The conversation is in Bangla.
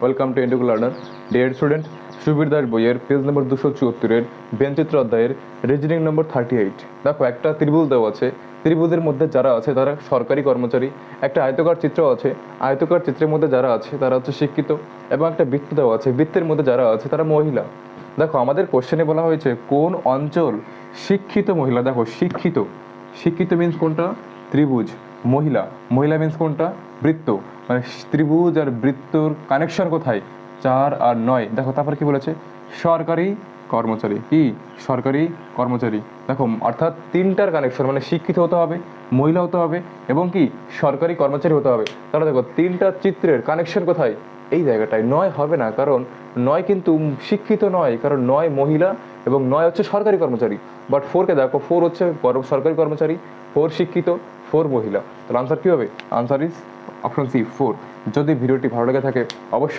Welcome to ইন্ডুকু learner dear student Subir Das বইয়ের পেজ নম্বর দুশো চুয়াত্তরের বেঞ্চিত্র অধ্যায়ের রিজনিং নম্বর থার্টি এইট দেখো, একটা ত্রিভুজ দেওয়া আছে। ত্রিভুজের মধ্যে যারা আছে, তারা সরকারি কর্মচারী। একটা আয়তকার চিত্র আছে। আয়তকার চিত্রের মধ্যে যারা আছে, তারা হচ্ছে শিক্ষিত। এবং একটা বৃত্ত দেওয়া আছে। বৃত্তের মধ্যে যারা আছে, তারা মহিলা। দেখো, আমাদের কোশ্চেনে বলা হয়েছে, কোন অঞ্চল শিক্ষিত মহিলা? দেখো, শিক্ষিত। শিক্ষিত মিন্স কোনটা? ত্রিভুজ। মহিলা। মহিলা মিন্স কোনটা? বৃত্ত। মানে ত্রিভুজ আর বৃত্তর কানেকশন কোথায়? চার আর নয়। দেখো, তারপর কি বলেছে? সরকারি কর্মচারী। কি? সরকারি কর্মচারী। দেখো, অর্থাৎ তিনটার কানেকশন মানে শিক্ষিত হতে হবে, মহিলা হতে হবে, এবং কি? সরকারি কর্মচারী হতে হবে। তাহলে দেখো, তিনটা চিত্রের কানেকশন কোথায়? এই জায়গাটায়। নয় হবে না, কারণ নয় কিন্তু শিক্ষিত নয়। কারণ নয় মহিলা এবং নয় হচ্ছে সরকারি কর্মচারী। বাট ফোরকে দেখো ফোর হচ্ছে সরকারি কর্মচারী ফোর শিক্ষিত ফোর মহিলা। তাহলে আনসার কী হবে? Answer is option C four যদি ভিডিওটি ভালো লেগে থাকে, অবশ্যই